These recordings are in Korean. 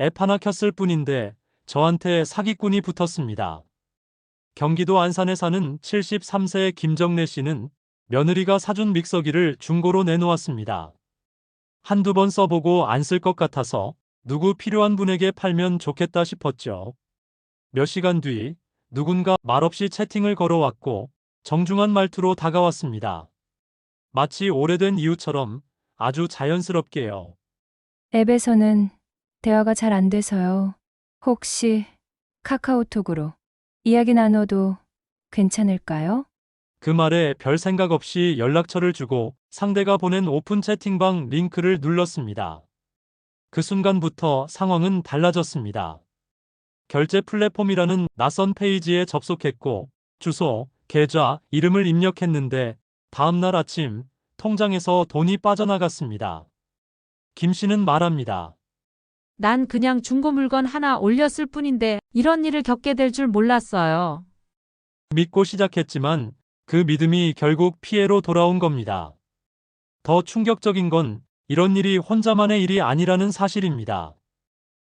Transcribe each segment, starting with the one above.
앱 하나 켰을 뿐인데 저한테 사기꾼이 붙었습니다. 경기도 안산에 사는 73세의 김정래 씨는 며느리가 사준 믹서기를 중고로 내놓았습니다. 한두 번 써보고 안 쓸 것 같아서 누구 필요한 분에게 팔면 좋겠다 싶었죠. 몇 시간 뒤 누군가 말없이 채팅을 걸어왔고 정중한 말투로 다가왔습니다. 마치 오래된 이웃처럼 아주 자연스럽게요. 앱에서는 대화가 잘 안 돼서요. 혹시 카카오톡으로 이야기 나눠도 괜찮을까요? 그 말에 별 생각 없이 연락처를 주고 상대가 보낸 오픈 채팅방 링크를 눌렀습니다. 그 순간부터 상황은 달라졌습니다. 결제 플랫폼이라는 낯선 페이지에 접속했고 주소, 계좌, 이름을 입력했는데 다음날 아침 통장에서 돈이 빠져나갔습니다. 김 씨는 말합니다. 난 그냥 중고 물건 하나 올렸을 뿐인데 이런 일을 겪게 될 줄 몰랐어요. 믿고 시작했지만 그 믿음이 결국 피해로 돌아온 겁니다. 더 충격적인 건 이런 일이 혼자만의 일이 아니라는 사실입니다.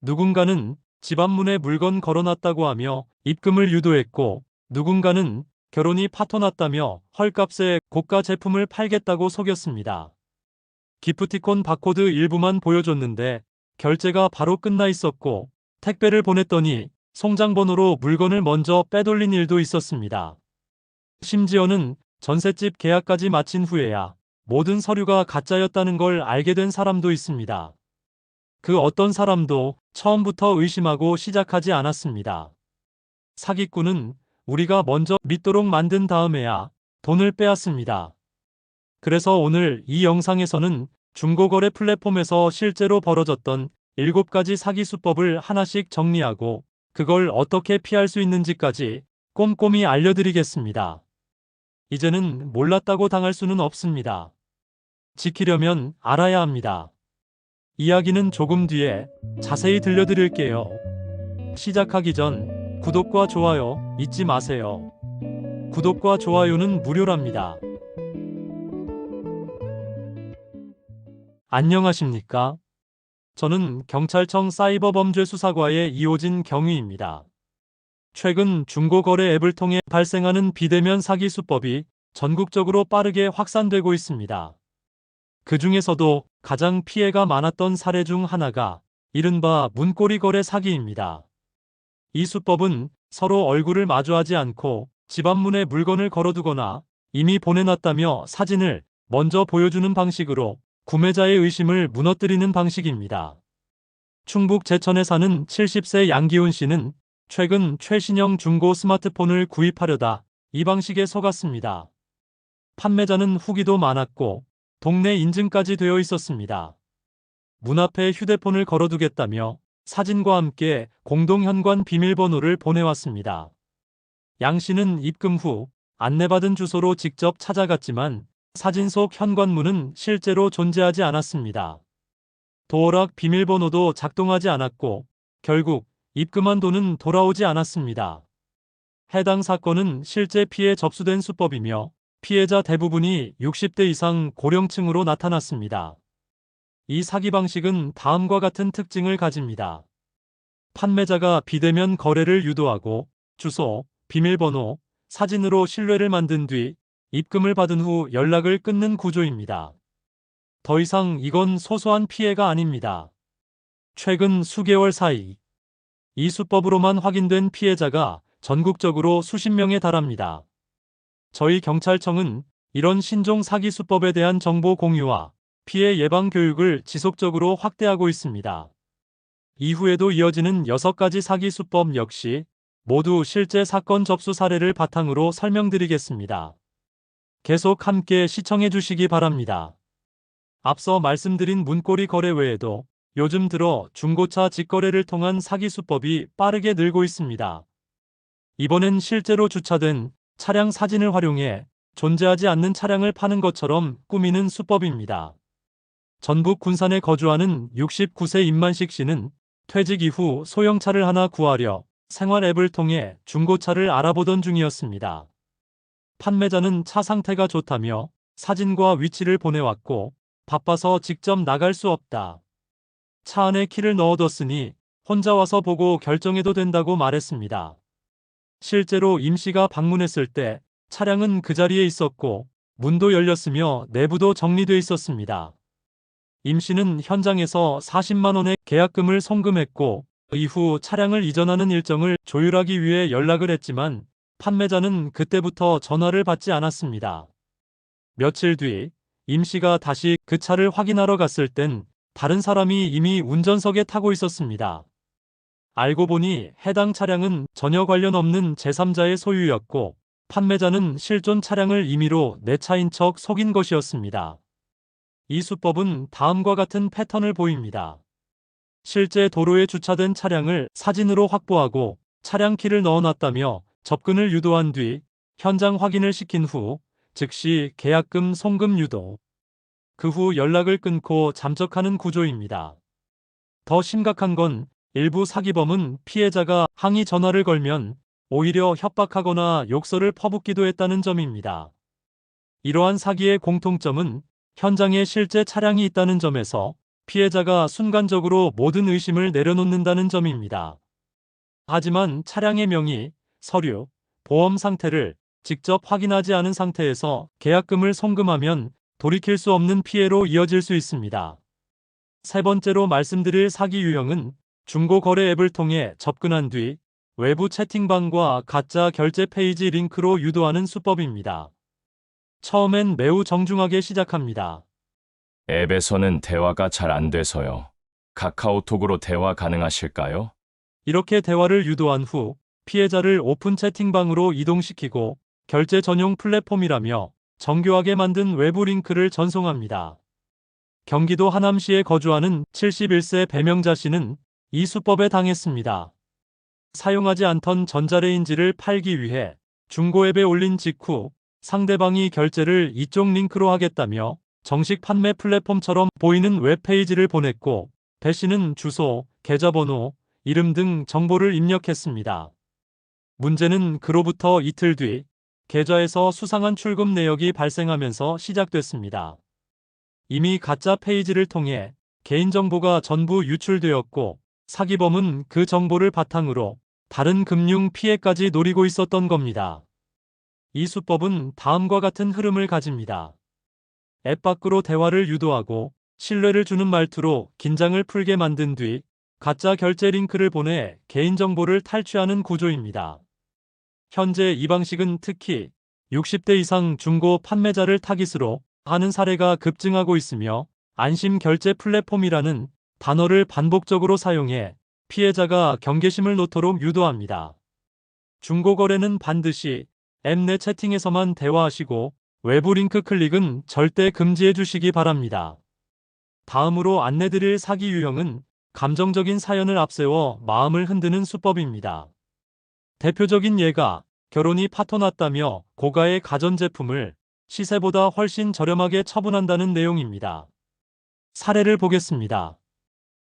누군가는 집 앞문에 물건 걸어놨다고 하며 입금을 유도했고 누군가는 결혼이 파토났다며 헐값에 고가 제품을 팔겠다고 속였습니다. 기프티콘 바코드 일부만 보여줬는데 결제가 바로 끝나 있었고 택배를 보냈더니 송장번호로 물건을 먼저 빼돌린 일도 있었습니다. 심지어는 전셋집 계약까지 마친 후에야 모든 서류가 가짜였다는 걸 알게 된 사람도 있습니다. 그 어떤 사람도 처음부터 의심하고 시작하지 않았습니다. 사기꾼은 우리가 먼저 믿도록 만든 다음에야 돈을 빼앗습니다. 그래서 오늘 이 영상에서는 중고거래 플랫폼에서 실제로 벌어졌던 7가지 사기 수법을 하나씩 정리하고 그걸 어떻게 피할 수 있는지까지 꼼꼼히 알려드리겠습니다. 이제는 몰랐다고 당할 수는 없습니다. 지키려면 알아야 합니다. 이야기는 조금 뒤에 자세히 들려드릴게요. 시작하기 전 구독과 좋아요 잊지 마세요. 구독과 좋아요는 무료랍니다. 안녕하십니까? 저는 경찰청 사이버범죄수사과의 이호진 경위입니다. 최근 중고거래 앱을 통해 발생하는 비대면 사기 수법이 전국적으로 빠르게 확산되고 있습니다. 그 중에서도 가장 피해가 많았던 사례 중 하나가 이른바 문고리 거래 사기입니다. 이 수법은 서로 얼굴을 마주하지 않고 집 앞문에 물건을 걸어두거나 이미 보내놨다며 사진을 먼저 보여주는 방식으로 구매자의 의심을 무너뜨리는 방식입니다. 충북 제천에 사는 70세 양기훈 씨는 최근 최신형 중고 스마트폰을 구입하려다 이 방식에 속았습니다. 판매자는 후기도 많았고 동네 인증까지 되어 있었습니다. 문 앞에 휴대폰을 걸어두겠다며 사진과 함께 공동 현관 비밀번호를 보내왔습니다. 양 씨는 입금 후 안내받은 주소로 직접 찾아갔지만 사진 속 현관문은 실제로 존재하지 않았습니다. 도어락 비밀번호도 작동하지 않았고 결국 입금한 돈은 돌아오지 않았습니다. 해당 사건은 실제 피해 접수된 수법이며 피해자 대부분이 60대 이상 고령층으로 나타났습니다. 이 사기 방식은 다음과 같은 특징을 가집니다. 판매자가 비대면 거래를 유도하고 주소, 비밀번호, 사진으로 신뢰를 만든 뒤 입금을 받은 후 연락을 끊는 구조입니다. 더 이상 이건 소소한 피해가 아닙니다. 최근 수개월 사이 이 수법으로만 확인된 피해자가 전국적으로 수십 명에 달합니다. 저희 경찰청은 이런 신종 사기 수법에 대한 정보 공유와 피해 예방 교육을 지속적으로 확대하고 있습니다. 이후에도 이어지는 6가지 사기 수법 역시 모두 실제 사건 접수 사례를 바탕으로 설명드리겠습니다. 계속 함께 시청해 주시기 바랍니다. 앞서 말씀드린 문고리 거래 외에도 요즘 들어 중고차 직거래를 통한 사기 수법이 빠르게 늘고 있습니다. 이번엔 실제로 주차된 차량 사진을 활용해 존재하지 않는 차량을 파는 것처럼 꾸미는 수법입니다. 전북 군산에 거주하는 69세 임만식 씨는 퇴직 이후 소형차를 하나 구하려 생활 앱을 통해 중고차를 알아보던 중이었습니다. 판매자는 차 상태가 좋다며 사진과 위치를 보내왔고 바빠서 직접 나갈 수 없다. 차 안에 키를 넣어뒀으니 혼자 와서 보고 결정해도 된다고 말했습니다. 실제로 임 씨가 방문했을 때 차량은 그 자리에 있었고 문도 열렸으며 내부도 정리돼 있었습니다. 임 씨는 현장에서 40만 원의 계약금을 송금했고 이후 차량을 이전하는 일정을 조율하기 위해 연락을 했지만 판매자는 그때부터 전화를 받지 않았습니다. 며칠 뒤 임 씨가 다시 그 차를 확인하러 갔을 땐 다른 사람이 이미 운전석에 타고 있었습니다. 알고 보니 해당 차량은 전혀 관련 없는 제3자의 소유였고 판매자는 실존 차량을 임의로 내 차인 척 속인 것이었습니다. 이 수법은 다음과 같은 패턴을 보입니다. 실제 도로에 주차된 차량을 사진으로 확보하고 차량 키를 넣어놨다며 접근을 유도한 뒤 현장 확인을 시킨 후 즉시 계약금 송금 유도. 그 후 연락을 끊고 잠적하는 구조입니다. 더 심각한 건 일부 사기범은 피해자가 항의 전화를 걸면 오히려 협박하거나 욕설을 퍼붓기도 했다는 점입니다. 이러한 사기의 공통점은 현장에 실제 차량이 있다는 점에서 피해자가 순간적으로 모든 의심을 내려놓는다는 점입니다. 하지만 차량의 명의, 서류, 보험 상태를 직접 확인하지 않은 상태에서 계약금을 송금하면 돌이킬 수 없는 피해로 이어질 수 있습니다. 세 번째로 말씀드릴 사기 유형은 중고 거래 앱을 통해 접근한 뒤 외부 채팅방과 가짜 결제 페이지 링크로 유도하는 수법입니다. 처음엔 매우 정중하게 시작합니다. 앱에서는 대화가 잘 안 돼서요. 카카오톡으로 대화 가능하실까요? 이렇게 대화를 유도한 후 피해자를 오픈 채팅방으로 이동시키고 결제 전용 플랫폼이라며 정교하게 만든 외부 링크를 전송합니다. 경기도 하남시에 거주하는 71세 배명자 씨는 이 수법에 당했습니다. 사용하지 않던 전자레인지를 팔기 위해 중고앱에 올린 직후 상대방이 결제를 이쪽 링크로 하겠다며 정식 판매 플랫폼처럼 보이는 웹페이지를 보냈고 배 씨는 주소, 계좌번호, 이름 등 정보를 입력했습니다. 문제는 그로부터 이틀 뒤 계좌에서 수상한 출금 내역이 발생하면서 시작됐습니다. 이미 가짜 페이지를 통해 개인정보가 전부 유출되었고 사기범은 그 정보를 바탕으로 다른 금융 피해까지 노리고 있었던 겁니다. 이 수법은 다음과 같은 흐름을 가집니다. 앱 밖으로 대화를 유도하고 신뢰를 주는 말투로 긴장을 풀게 만든 뒤 가짜 결제 링크를 보내 개인정보를 탈취하는 구조입니다. 현재 이 방식은 특히 60대 이상 중고 판매자를 타깃으로 하는 사례가 급증하고 있으며 안심 결제 플랫폼이라는 단어를 반복적으로 사용해 피해자가 경계심을 놓도록 유도합니다. 중고거래는 반드시 앱 내 채팅에서만 대화하시고 외부 링크 클릭은 절대 금지해 주시기 바랍니다. 다음으로 안내드릴 사기 유형은 감정적인 사연을 앞세워 마음을 흔드는 수법입니다. 대표적인 예가 결혼이 파토났다며 고가의 가전제품을 시세보다 훨씬 저렴하게 처분한다는 내용입니다. 사례를 보겠습니다.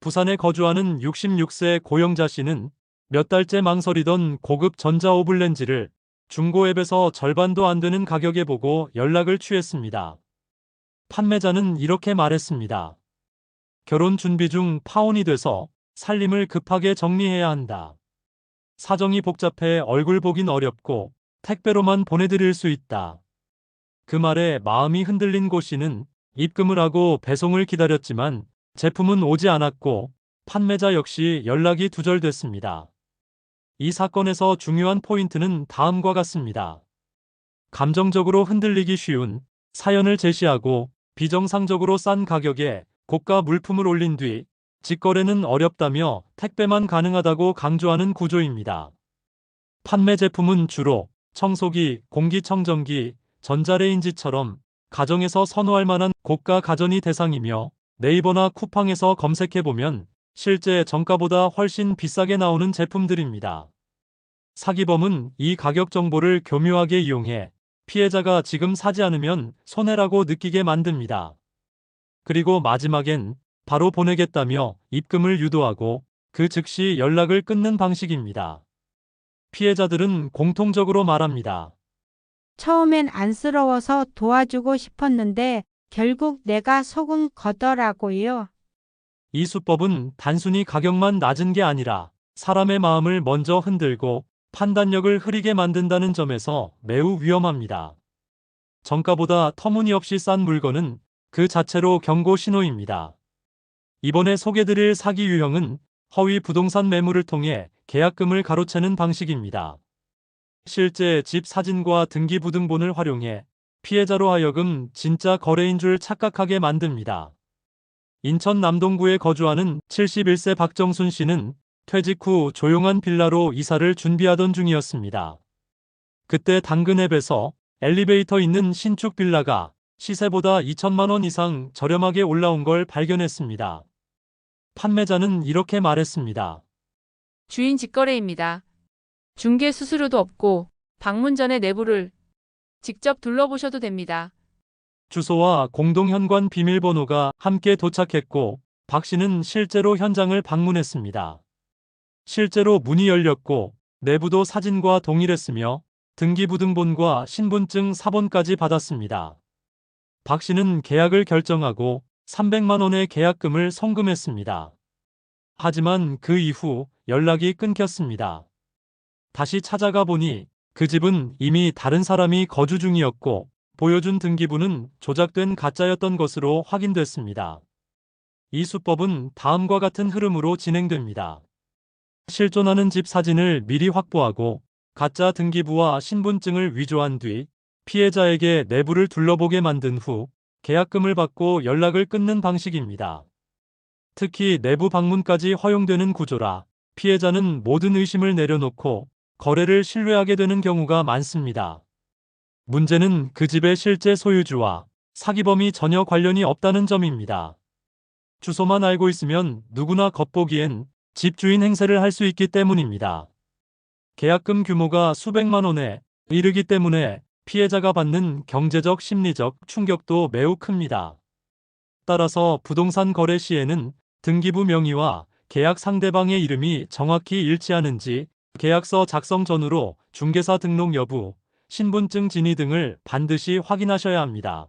부산에 거주하는 66세 고영자 씨는 몇 달째 망설이던 고급 전자오븐렌지를 중고 앱에서 절반도 안 되는 가격에 보고 연락을 취했습니다. 판매자는 이렇게 말했습니다. 결혼 준비 중 파혼이 돼서 살림을 급하게 정리해야 한다. 사정이 복잡해 얼굴 보긴 어렵고 택배로만 보내드릴 수 있다. 그 말에 마음이 흔들린 고 씨는 입금을 하고 배송을 기다렸지만 제품은 오지 않았고 판매자 역시 연락이 두절됐습니다. 이 사건에서 중요한 포인트는 다음과 같습니다. 감정적으로 흔들리기 쉬운 사연을 제시하고 비정상적으로 싼 가격에 고가 물품을 올린 뒤 직거래는 어렵다며 택배만 가능하다고 강조하는 구조입니다. 판매 제품은 주로 청소기, 공기청정기, 전자레인지처럼 가정에서 선호할 만한 고가 가전이 대상이며 네이버나 쿠팡에서 검색해보면 실제 정가보다 훨씬 비싸게 나오는 제품들입니다. 사기범은 이 가격 정보를 교묘하게 이용해 피해자가 지금 사지 않으면 손해라고 느끼게 만듭니다. 그리고 마지막엔 바로 보내겠다며 입금을 유도하고 그 즉시 연락을 끊는 방식입니다. 피해자들은 공통적으로 말합니다. 처음엔 안쓰러워서 도와주고 싶었는데 결국 내가 속은 거더라고요. 이 수법은 단순히 가격만 낮은 게 아니라 사람의 마음을 먼저 흔들고 판단력을 흐리게 만든다는 점에서 매우 위험합니다. 정가보다 터무니없이 싼 물건은 그 자체로 경고 신호입니다. 이번에 소개드릴 사기 유형은 허위 부동산 매물을 통해 계약금을 가로채는 방식입니다. 실제 집 사진과 등기부등본을 활용해 피해자로 하여금 진짜 거래인 줄 착각하게 만듭니다. 인천 남동구에 거주하는 71세 박정순 씨는 퇴직 후 조용한 빌라로 이사를 준비하던 중이었습니다. 그때 당근 앱에서 엘리베이터 있는 신축 빌라가 시세보다 2천만 원 이상 저렴하게 올라온 걸 발견했습니다. 판매자는 이렇게 말했습니다. 주인 직거래입니다. 중개 수수료도 없고 방문 전에 내부를 직접 둘러보셔도 됩니다. 주소와 공동 현관 비밀번호가 함께 도착했고 박 씨는 실제로 현장을 방문했습니다. 실제로 문이 열렸고 내부도 사진과 동일했으며 등기부등본과 신분증 사본까지 받았습니다. 박 씨는 계약을 결정하고 300만 원의 계약금을 송금했습니다. 하지만 그 이후 연락이 끊겼습니다. 다시 찾아가 보니 그 집은 이미 다른 사람이 거주 중이었고 보여준 등기부는 조작된 가짜였던 것으로 확인됐습니다. 이 수법은 다음과 같은 흐름으로 진행됩니다. 실존하는 집 사진을 미리 확보하고 가짜 등기부와 신분증을 위조한 뒤 피해자에게 내부를 둘러보게 만든 후 계약금을 받고 연락을 끊는 방식입니다. 특히 내부 방문까지 허용되는 구조라 피해자는 모든 의심을 내려놓고 거래를 신뢰하게 되는 경우가 많습니다. 문제는 그 집의 실제 소유주와 사기범이 전혀 관련이 없다는 점입니다. 주소만 알고 있으면 누구나 겉보기엔 집주인 행세를 할 수 있기 때문입니다. 계약금 규모가 수백만 원에 이르기 때문에 피해자가 받는 경제적 심리적 충격도 매우 큽니다. 따라서 부동산 거래 시에는 등기부 명의와 계약 상대방의 이름이 정확히 일치하는지 계약서 작성 전후로 중개사 등록 여부, 신분증 진위 등을 반드시 확인하셔야 합니다.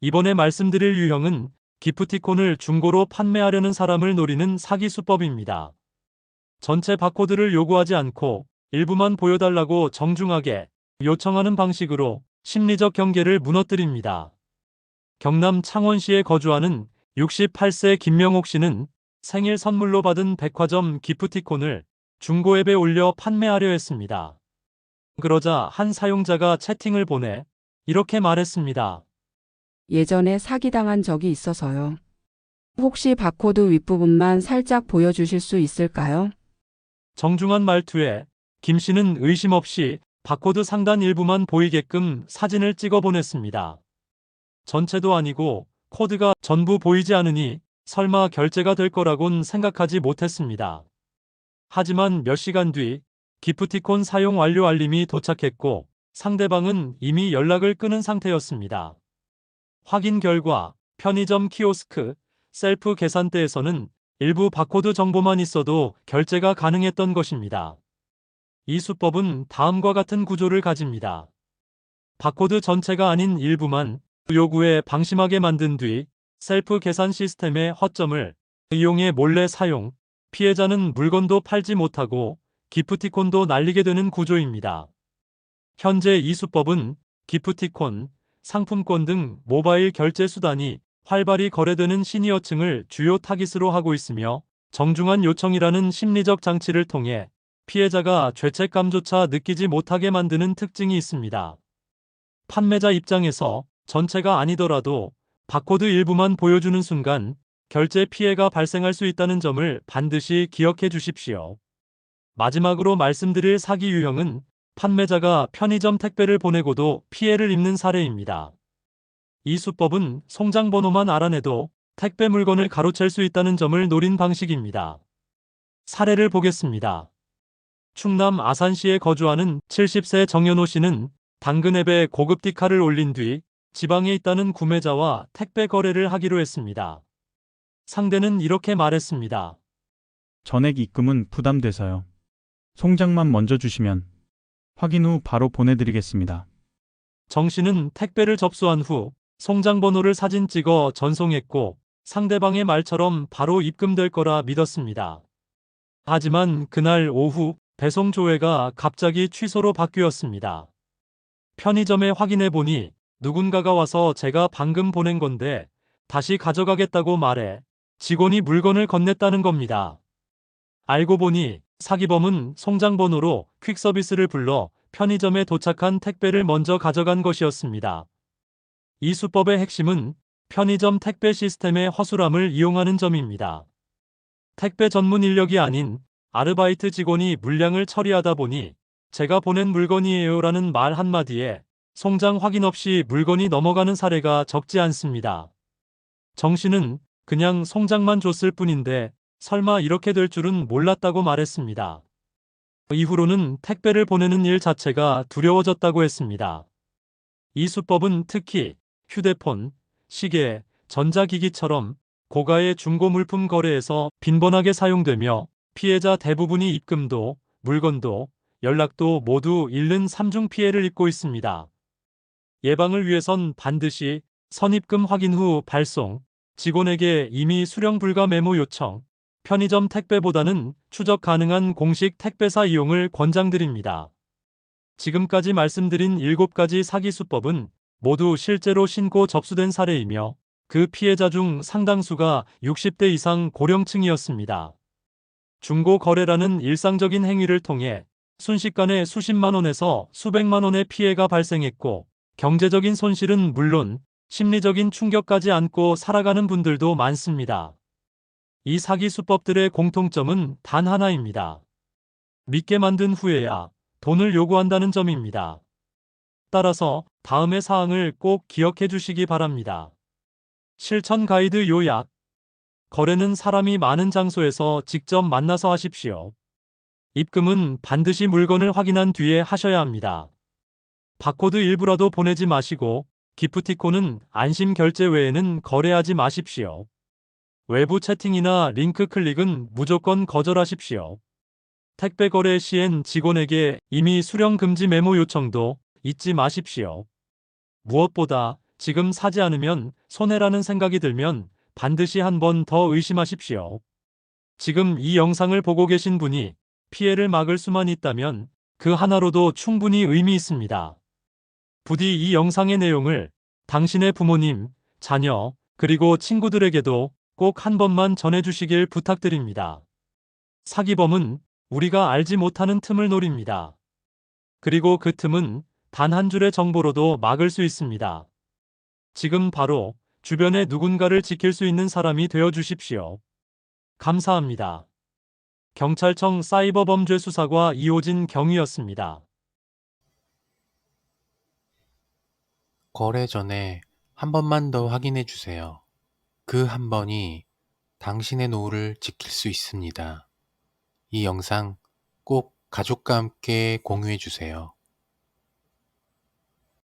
이번에 말씀드릴 유형은 기프티콘을 중고로 판매하려는 사람을 노리는 사기 수법입니다. 전체 바코드를 요구하지 않고 일부만 보여달라고 정중하게 요청하는 방식으로 심리적 경계를 무너뜨립니다. 경남 창원시에 거주하는 68세 김명옥 씨는 생일 선물로 받은 백화점 기프티콘을 중고 앱에 올려 판매하려 했습니다. 그러자 한 사용자가 채팅을 보내 이렇게 말했습니다. 예전에 사기당한 적이 있어서요. 혹시 바코드 윗부분만 살짝 보여주실 수 있을까요? 정중한 말투에 김 씨는 의심 없이 바코드 상단 일부만 보이게끔 사진을 찍어 보냈습니다. 전체도 아니고 코드가 전부 보이지 않으니 설마 결제가 될 거라곤 생각하지 못했습니다. 하지만 몇 시간 뒤 기프티콘 사용 완료 알림이 도착했고 상대방은 이미 연락을 끊은 상태였습니다. 확인 결과 편의점 키오스크, 셀프 계산대에서는 일부 바코드 정보만 있어도 결제가 가능했던 것입니다. 이 수법은 다음과 같은 구조를 가집니다. 바코드 전체가 아닌 일부만 요구에 방심하게 만든 뒤 셀프 계산 시스템의 허점을 이용해 몰래 사용, 피해자는 물건도 팔지 못하고 기프티콘도 날리게 되는 구조입니다. 현재 이 수법은 기프티콘, 상품권 등 모바일 결제 수단이 활발히 거래되는 시니어층을 주요 타깃으로 하고 있으며 정중한 요청이라는 심리적 장치를 통해 피해자가 죄책감조차 느끼지 못하게 만드는 특징이 있습니다. 판매자 입장에서 전체가 아니더라도 바코드 일부만 보여주는 순간 결제 피해가 발생할 수 있다는 점을 반드시 기억해 주십시오. 마지막으로 말씀드릴 사기 유형은 판매자가 편의점 택배를 보내고도 피해를 입는 사례입니다. 이 수법은 송장 번호만 알아내도 택배 물건을 가로챌 수 있다는 점을 노린 방식입니다. 사례를 보겠습니다. 충남 아산시에 거주하는 70세 정연호 씨는 당근 앱에 고급 디카를 올린 뒤 지방에 있다는 구매자와 택배 거래를 하기로 했습니다. 상대는 이렇게 말했습니다. 전액 입금은 부담돼서요. 송장만 먼저 주시면 확인 후 바로 보내드리겠습니다. 정 씨는 택배를 접수한 후 송장 번호를 사진 찍어 전송했고 상대방의 말처럼 바로 입금될 거라 믿었습니다. 하지만 그날 오후 배송 조회가 갑자기 취소로 바뀌었습니다. 편의점에 확인해 보니 누군가가 와서 제가 방금 보낸 건데 다시 가져가겠다고 말해 직원이 물건을 건넸다는 겁니다. 알고 보니 사기범은 송장 번호로 퀵서비스를 불러 편의점에 도착한 택배를 먼저 가져간 것이었습니다. 이 수법의 핵심은 편의점 택배 시스템의 허술함을 이용하는 점입니다. 택배 전문 인력이 아닌 아르바이트 직원이 물량을 처리하다 보니 제가 보낸 물건이에요 라는 말 한마디에 송장 확인 없이 물건이 넘어가는 사례가 적지 않습니다. 정 씨는 그냥 송장만 줬을 뿐인데 설마 이렇게 될 줄은 몰랐다고 말했습니다. 이후로는 택배를 보내는 일 자체가 두려워졌다고 했습니다. 이 수법은 특히 휴대폰, 시계, 전자기기처럼 고가의 중고 물품 거래에서 빈번하게 사용되며 피해자 대부분이 입금도, 물건도, 연락도 모두 잃는 삼중 피해를 입고 있습니다. 예방을 위해선 반드시 선입금 확인 후 발송, 직원에게 이미 수령 불가 메모 요청, 편의점 택배보다는 추적 가능한 공식 택배사 이용을 권장드립니다. 지금까지 말씀드린 7가지 사기 수법은 모두 실제로 신고 접수된 사례이며 그 피해자 중 상당수가 60대 이상 고령층이었습니다. 중고 거래라는 일상적인 행위를 통해 순식간에 수십만 원에서 수백만 원의 피해가 발생했고 경제적인 손실은 물론 심리적인 충격까지 안고 살아가는 분들도 많습니다. 이 사기 수법들의 공통점은 단 하나입니다. 믿게 만든 후에야 돈을 요구한다는 점입니다. 따라서 다음의 사항을 꼭 기억해 주시기 바랍니다. 실천 가이드 요약. 거래는 사람이 많은 장소에서 직접 만나서 하십시오. 입금은 반드시 물건을 확인한 뒤에 하셔야 합니다. 바코드 일부라도 보내지 마시고 기프티콘은 안심 결제 외에는 거래하지 마십시오. 외부 채팅이나 링크 클릭은 무조건 거절하십시오. 택배 거래 시엔 직원에게 이미 수령 금지 메모 요청도 잊지 마십시오. 무엇보다 지금 사지 않으면 손해라는 생각이 들면 반드시 한 번 더 의심하십시오. 지금 이 영상을 보고 계신 분이 피해를 막을 수만 있다면 그 하나로도 충분히 의미 있습니다. 부디 이 영상의 내용을 당신의 부모님, 자녀, 그리고 친구들에게도 꼭 한 번만 전해주시길 부탁드립니다. 사기범은 우리가 알지 못하는 틈을 노립니다. 그리고 그 틈은 단 한 줄의 정보로도 막을 수 있습니다. 지금 바로 주변에 누군가를 지킬 수 있는 사람이 되어 주십시오. 감사합니다. 경찰청 사이버범죄수사과 이호진 경위였습니다. 거래 전에 한 번만 더 확인해 주세요. 그 한 번이 당신의 노후를 지킬 수 있습니다. 이 영상 꼭 가족과 함께 공유해 주세요.